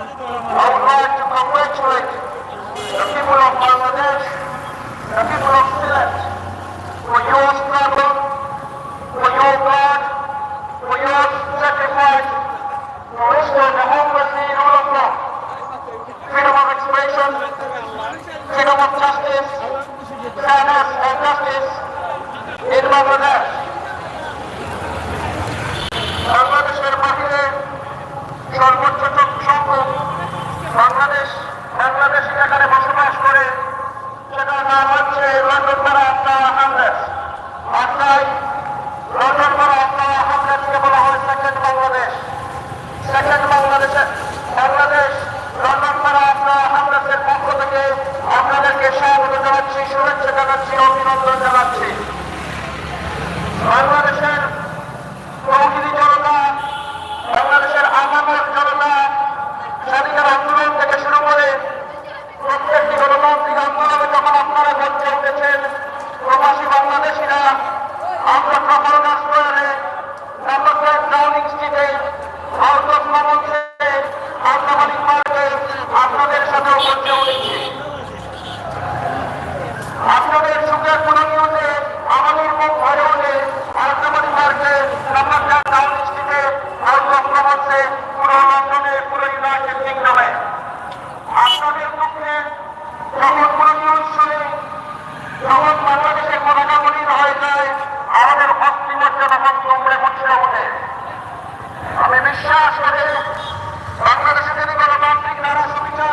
I'd like to congratulate the people of Bangladesh, the people of Silat, for your struggle, for your God, for your sacrifice, for restoring democracy, rule of law, freedom of expression, freedom of justice, fairness and justice in Bangladesh. Bangladesh Bangladeshi এখানে বসবাস করে সেটার নাম হচ্ছে London তারা আন্দাজ আমরা সফল কাজ করে ঢাকা ডাউনিং স্ট্রিটে ভারত ভবনে আন্তর্জাতিক মার্কে আপনাদের সাথে উপস্থিত হয়েছি। আপনাদের সুখে প্রণামী হলে আমাদের মুখ ভরে হলে আন্তর্জাতিক মার্কে ঢাকা ডাউনিং স্ট্রিটে ভারত ভবনে পুরো লন্ডনে শুনে যখন যখন তোমরা হচ্ছিল আমি বিশ্বাস করি বাংলাদেশে তিনি গণতান্ত্রিক দ্বারা সুবিচার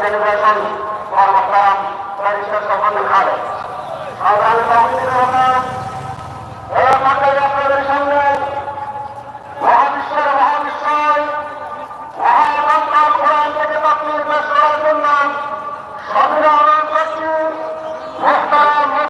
সেলিব্রেশন ফর মোহতারাম সকল খালে আমরা